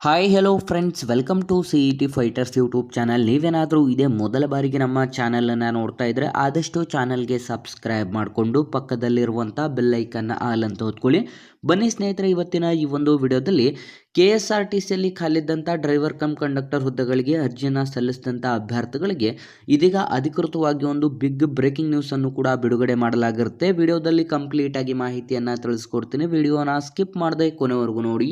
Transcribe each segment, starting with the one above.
Hi hello friends welcome to C E T fighters YouTube channel ನೀವೇನಾದರೂ ಇದೇ ಮೊದಲ ಬಾರಿಗೆ ನಮ್ಮ ಚಾನಲನ್ನು ನೋಡ್ತಾ ಇದ್ದರೆ ಆದಷ್ಟು ಚಾನಲ್ಗೆ ಸಬ್ಸ್ಕ್ರೈಬ್ ಮಾಡಿಕೊಂಡು ಪಕ್ಕದಲ್ಲಿರುವಂಥ ಬೆಲ್ಲೈಕನ್ನು ಆಲ್ ಅಂತ ಹೊತ್ಕೊಳ್ಳಿ. ಬನ್ನಿ ಸ್ನೇಹಿತರೆ, ಇವತ್ತಿನ ಈ ಒಂದು ವಿಡಿಯೋದಲ್ಲಿ ಕೆ ಎಸ್ ಆರ್ ಟಿ ಸಿಯಲ್ಲಿ ಖಾಲಿದ್ದಂಥ ಡ್ರೈವರ್ ಕಮ್ ಕಂಡಕ್ಟರ್ ಹುದ್ದೆಗಳಿಗೆ ಅರ್ಜಿಯನ್ನು ಸಲ್ಲಿಸಿದಂಥ ಅಭ್ಯರ್ಥಿಗಳಿಗೆ ಇದೀಗ ಅಧಿಕೃತವಾಗಿ ಒಂದು ಬಿಗ್ ಬ್ರೇಕಿಂಗ್ ನ್ಯೂಸನ್ನು ಕೂಡ ಬಿಡುಗಡೆ ಮಾಡಲಾಗಿರುತ್ತೆ. ವಿಡಿಯೋದಲ್ಲಿ ಕಂಪ್ಲೀಟಾಗಿ ಮಾಹಿತಿಯನ್ನು ತಿಳಿಸ್ಕೊಡ್ತೀನಿ. ವಿಡಿಯೋನ ಸ್ಕಿಪ್ ಮಾಡದೆ ಕೊನೆವರೆಗೂ ನೋಡಿ.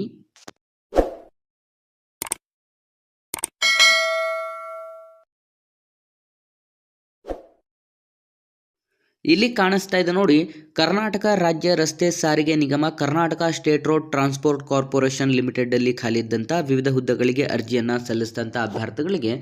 ಇಲ್ಲಿ ಕಾಣಿಸ್ತಾ ಇದೆ ನೋಡಿ, ಕರ್ನಾಟಕ ರಾಜ್ಯ ರಸ್ತೆ ಸಾರಿಗೆ ನಿಗಮ Karnataka state road transport corporation limited ಅಲ್ಲಿ ಖಾಲಿದ್ದಂಥ ವಿವಿಧ ಹುದ್ದೆಗಳಿಗೆ ಅರ್ಜಿಯನ್ನು ಸಲ್ಲಿಸಿದಂಥ ಅಭ್ಯರ್ಥಿಗಳಿಗೆ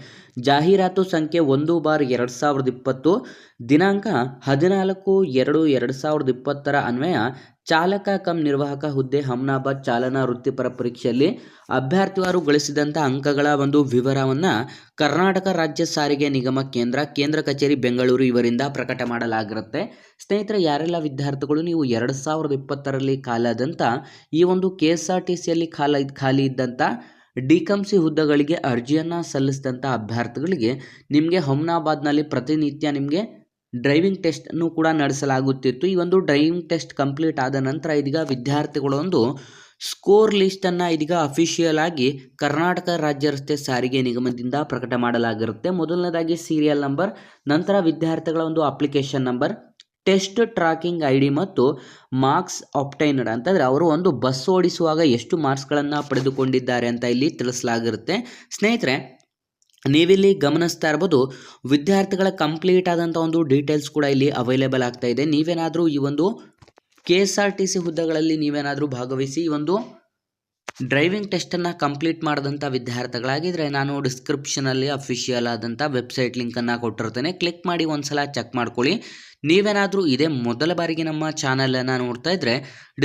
ಜಾಹೀರಾತು ಸಂಖ್ಯೆ ಒಂದು ಬಾರ್ ಎರಡು ಸಾವಿರದ ಇಪ್ಪತ್ತು ದಿನಾಂಕ ಹದಿನಾಲ್ಕು ಎರಡು ಎರಡು ಸಾವಿರದ ಇಪ್ಪತ್ತರ ಅನ್ವಯ ಚಾಲಕ ಕಂ ನಿರ್ವಾಹಕ ಹುದ್ದೆ ಹಮ್ನಾಬಾದ್ ಚಾಲನಾ ವೃತ್ತಿಪರ ಪರೀಕ್ಷೆಯಲ್ಲಿ ಅಭ್ಯರ್ಥಿವಾರು ಗಳಿಸಿದಂಥ ಅಂಕಗಳ ಒಂದು ವಿವರವನ್ನು ಕರ್ನಾಟಕ ರಾಜ್ಯ ಸಾರಿಗೆ ನಿಗಮ ಕೇಂದ್ರ ಕೇಂದ್ರ ಕಚೇರಿ ಬೆಂಗಳೂರು ಇವರಿಂದ ಪ್ರಕಟ ಮಾಡಲಾಗಿರುತ್ತೆ. ಸ್ನೇಹಿತರೆ, ಯಾರೆಲ್ಲ ವಿದ್ಯಾರ್ಥಿಗಳು ನೀವು ಎರಡು ಸಾವಿರದ ಇಪ್ಪತ್ತರಲ್ಲಿ ಖಾಲಾದಂಥ ಈ ಒಂದು ಕೆ ಎಸ್ ಆರ್ ಟಿ ಸಿಯಲ್ಲಿ ಖಾಲ ಖಾಲಿ ಇದ್ದಂಥ ಡಿ ಕಂಸಿ ಹುದ್ದೆಗಳಿಗೆ ಅರ್ಜಿಯನ್ನು ಸಲ್ಲಿಸಿದಂಥ ಅಭ್ಯರ್ಥಿಗಳಿಗೆ ನಿಮಗೆ ಹಮ್ನಾಬಾದ್ನಲ್ಲಿ ಪ್ರತಿನಿತ್ಯ ನಿಮಗೆ ಡ್ರೈವಿಂಗ್ ಟೆಸ್ಟನ್ನು ಕೂಡ ನಡೆಸಲಾಗುತ್ತಿತ್ತು. ಈ ಒಂದು ಡ್ರೈವಿಂಗ್ ಟೆಸ್ಟ್ ಕಂಪ್ಲೀಟ್ ಆದ ನಂತರ ಇದೀಗ ವಿದ್ಯಾರ್ಥಿಗಳೊಂದು ಸ್ಕೋರ್ ಲಿಸ್ಟನ್ನು ಇದೀಗ ಅಫಿಷಿಯಲ್ ಆಗಿ ಕರ್ನಾಟಕ ರಾಜ್ಯ ರಸ್ತೆ ಸಾರಿಗೆ ನಿಗಮದಿಂದ ಪ್ರಕಟ ಮಾಡಲಾಗಿರುತ್ತೆ. ಮೊದಲನೇದಾಗಿ ಸೀರಿಯಲ್ ನಂಬರ್, ನಂತರ ವಿದ್ಯಾರ್ಥಿಗಳ ಒಂದು application number, test tracking I D ಮತ್ತು ಮಾರ್ಕ್ಸ್ ಆಪ್ಟೈನಡ್ ಅಂತಂದರೆ ಅವರು ಒಂದು ಬಸ್ ಓಡಿಸುವಾಗ ಎಷ್ಟು ಮಾರ್ಕ್ಸ್ಗಳನ್ನು ಪಡೆದುಕೊಂಡಿದ್ದಾರೆ ಅಂತ ಇಲ್ಲಿ ತಿಳಿಸಲಾಗಿರುತ್ತೆ. ಸ್ನೇಹಿತರೆ ನೀವಿಲ್ಲಿ ಗಮನಿಸ್ತಾ ಇರ್ಬೋದು, ವಿದ್ಯಾರ್ಥಿಗಳ ಕಂಪ್ಲೀಟ್ ಆದಂಥ ಒಂದು ಡೀಟೇಲ್ಸ್ ಕೂಡ ಇಲ್ಲಿ ಅವೈಲೇಬಲ್ ಆಗ್ತಾ ಇದೆ. ನೀವೇನಾದರೂ ಈ ಒಂದು K S R T C ಹುದ್ದೆಗಳಲ್ಲಿ ನೀವೇನಾದರೂ ಭಾಗವಹಿಸಿ ಈ ಒಂದು ಡ್ರೈವಿಂಗ್ ಟೆಸ್ಟನ್ನು ಕಂಪ್ಲೀಟ್ ಮಾಡಿದಂಥ ವಿದ್ಯಾರ್ಥಿಗಳಾಗಿದ್ದರೆ ನಾನು ಡಿಸ್ಕ್ರಿಪ್ಷನಲ್ಲಿ ಅಫಿಷಿಯಲ್ ಆದಂಥ ವೆಬ್ಸೈಟ್ ಲಿಂಕನ್ನು ಕೊಟ್ಟಿರ್ತೇನೆ. ಕ್ಲಿಕ್ ಮಾಡಿ ಒಂದು ಸಲ ಚೆಕ್ ಮಾಡ್ಕೊಳ್ಳಿ. ನೀವೇನಾದರೂ ಇದೇ ಮೊದಲ ಬಾರಿಗೆ ನಮ್ಮ ಚಾನಲನ್ನು ನೋಡ್ತಾ ಇದ್ದರೆ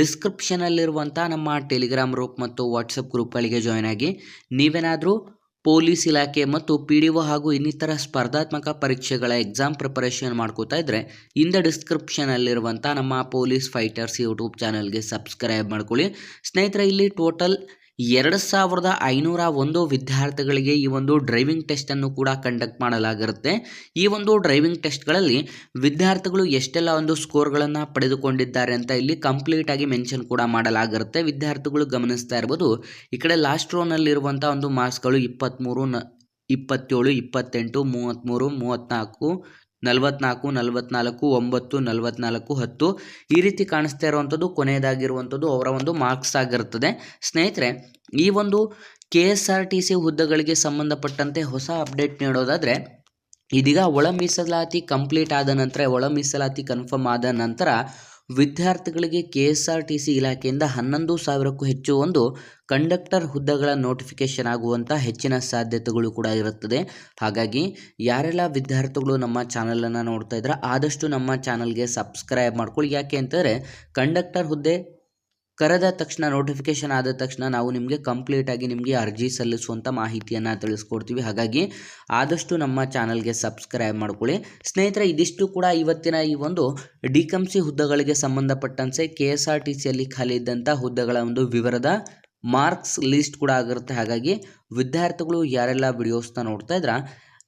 ಡಿಸ್ಕ್ರಿಪ್ಷನಲ್ಲಿರುವಂಥ ನಮ್ಮ ಟೆಲಿಗ್ರಾಮ್ ಗ್ರೂಪ್ ಮತ್ತು ವಾಟ್ಸಪ್ ಗ್ರೂಪ್ಗಳಿಗೆ ಜಾಯ್ನ್ ಆಗಿ ನೀವೇನಾದರೂ ಪೊಲೀಸ್ ಇಲಾಖೆ ಮತ್ತು ಪಿ ಡಿ ಒ ಹಾಗೂ ಇನ್ನಿತರ ಸ್ಪರ್ಧಾತ್ಮಕ ಪರೀಕ್ಷೆಗಳ ಎಕ್ಸಾಮ್ ಪ್ರಿಪರೇಷನ್ ಮಾಡ್ಕೋತಾ ಇದ್ದರೆ ಇಂದ ಡಿಸ್ಕ್ರಿಪ್ಷನಲ್ಲಿರುವಂಥ ನಮ್ಮ ಪೊಲೀಸ್ ಫೈಟರ್ಸ್ ಯೂಟ್ಯೂಬ್ ಚಾನಲ್ಗೆ ಸಬ್ಸ್ಕ್ರೈಬ್ ಮಾಡ್ಕೊಳ್ಳಿ. ಸ್ನೇಹಿತರೆ, ಇಲ್ಲಿ ಟೋಟಲ್ ಎರಡು ಸಾವಿರದ ಐನೂರ ಒಂದು ವಿದ್ಯಾರ್ಥಿಗಳಿಗೆ ಈ ಒಂದು ಡ್ರೈವಿಂಗ್ ಟೆಸ್ಟನ್ನು ಕೂಡ ಕಂಡಕ್ಟ್ ಮಾಡಲಾಗಿರುತ್ತೆ. ಈ ಒಂದು ಡ್ರೈವಿಂಗ್ ಟೆಸ್ಟ್ಗಳಲ್ಲಿ ವಿದ್ಯಾರ್ಥಿಗಳು ಎಷ್ಟೆಲ್ಲ ಒಂದು ಸ್ಕೋರ್ಗಳನ್ನು ಪಡೆದುಕೊಂಡಿದ್ದಾರೆ ಅಂತ ಇಲ್ಲಿ ಕಂಪ್ಲೀಟ್ ಆಗಿ ಮೆನ್ಷನ್ ಕೂಡ ಮಾಡಲಾಗಿರುತ್ತೆ. ವಿದ್ಯಾರ್ಥಿಗಳು ಗಮನಿಸ್ತಾ ಇರ್ಬೋದು, ಈ ಕಡೆ ಲಾಸ್ಟ್ ರೋನಲ್ಲಿರುವಂಥ ಒಂದು ಮಾರ್ಕ್ಸ್ಗಳು ಇಪ್ಪತ್ತ್ಮೂರು ನ ಇಪ್ಪತ್ತೇಳು, ಇಪ್ಪತ್ತೆಂಟು ಮೂವತ್ತ್ಮೂರು ಮೂವತ್ತ್ನಾಲ್ಕು ನಲವತ್ನಾಲ್ಕು ನಲವತ್ನಾಲ್ಕು, ಒಂಬತ್ತು, ನಲವತ್ನಾಲ್ಕು, ಹತ್ತು. ಈ ರೀತಿ ಕಾಣಿಸ್ತಾ ಇರುವಂಥದ್ದು, ಕೊನೆಯದಾಗಿರುವಂಥದ್ದು ಅವರ ಒಂದು ಮಾರ್ಕ್ಸ್ ಆಗಿರುತ್ತದೆ. ಸ್ನೇಹಿತರೆ, ಈ ಒಂದು K S R T C ಹುದ್ದೆಗಳಿಗೆ ಸಂಬಂಧಪಟ್ಟಂತೆ ಹೊಸ ಅಪ್ಡೇಟ್ ನೀಡೋದಾದರೆ, ಇದೀಗ ಒಳ ಮೀಸಲಾತಿ ಕಂಪ್ಲೀಟ್ ಆದ ನಂತರ, ಒಳ ಮೀಸಲಾತಿ ಕನ್ಫರ್ಮ್ ಆದ ನಂತರ ವಿದ್ಯಾರ್ಥಿಗಳಿಗೆ K S R T C ಇಲಾಖೆಯಿಂದ ಹನ್ನೊಂದು ಸಾವಿರಕ್ಕೂ ಹೆಚ್ಚು ಒಂದು ಕಂಡಕ್ಟರ್ ಹುದ್ದೆಗಳ ನೋಟಿಫಿಕೇಶನ್ ಆಗುವಂಥ ಹೆಚ್ಚಿನ ಸಾಧ್ಯತೆಗಳು ಕೂಡ ಇರುತ್ತದೆ. ಹಾಗಾಗಿ ಯಾರೆಲ್ಲ ವಿದ್ಯಾರ್ಥಿಗಳು ನಮ್ಮ ಚಾನಲನ್ನು ನೋಡ್ತಾ ಇದ್ರೆ ಆದಷ್ಟು ನಮ್ಮ ಚಾನಲ್ಗೆ ಸಬ್ಸ್ಕ್ರೈಬ್ ಮಾಡ್ಕೊಳ್ಳಿ. ಯಾಕೆ ಅಂತಂದರೆ ಕಂಡಕ್ಟರ್ ಹುದ್ದೆ ಕರೆದ ತಕ್ಷಣ ನೋಟಿಫಿಕೇಶನ್ ಆದ ತಕ್ಷಣ ನಾವು ನಿಮಗೆ ಕಂಪ್ಲೀಟಾಗಿ ನಿಮಗೆ ಅರ್ಜಿ ಸಲ್ಲಿಸುವಂಥ ಮಾಹಿತಿಯನ್ನು ತಿಳಿಸ್ಕೊಡ್ತೀವಿ. ಹಾಗಾಗಿ ಆದಷ್ಟು ನಮ್ಮ ಚಾನಲ್ಗೆ ಸಬ್ಸ್ಕ್ರೈಬ್ ಮಾಡ್ಕೊಳ್ಳಿ. ಸ್ನೇಹಿತರೆ, ಇದಿಷ್ಟು ಕೂಡ ಇವತ್ತಿನ ಈ ಒಂದು ಡಿ ಕಂಸಿ ಹುದ್ದೆಗಳಿಗೆ ಸಂಬಂಧಪಟ್ಟಂತೆ ಕೆ ಎಸ್ ಆರ್ ಟಿ ಸಿಯಲ್ಲಿ ಖಾಲಿ ಇದ್ದಂಥ ಹುದ್ದೆಗಳ ಒಂದು ವಿವರದ ಮಾರ್ಕ್ಸ್ ಲಿಸ್ಟ್ ಕೂಡ ಆಗಿರುತ್ತೆ. ಹಾಗಾಗಿ ವಿದ್ಯಾರ್ಥಿಗಳು ಯಾರೆಲ್ಲ ವಿಡಿಯೋಸ್ನ ನೋಡ್ತಾ ಇದ್ರ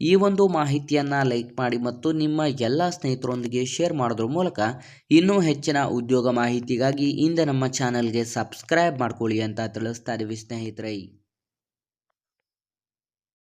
ಈ ಒಂದು ಮಾಹಿತಿಯನ್ನು ಲೈಕ್ ಮಾಡಿ ಮತ್ತು ನಿಮ್ಮ ಎಲ್ಲ ಸ್ನೇಹಿತರೊಂದಿಗೆ ಶೇರ್ ಮಾಡೋದ್ರ ಮೂಲಕ ಇನ್ನೂ ಹೆಚ್ಚಿನ ಉದ್ಯೋಗ ಮಾಹಿತಿಗಾಗಿ ಇಂದ ನಮ್ಮ ಚಾನಲ್ಗೆ ಸಬ್ಸ್ಕ್ರೈಬ್ ಮಾಡ್ಕೊಳ್ಳಿ ಅಂತ ತಿಳಿಸ್ತಾ ಇದ್ದೀವಿ ಸ್ನೇಹಿತರೆ.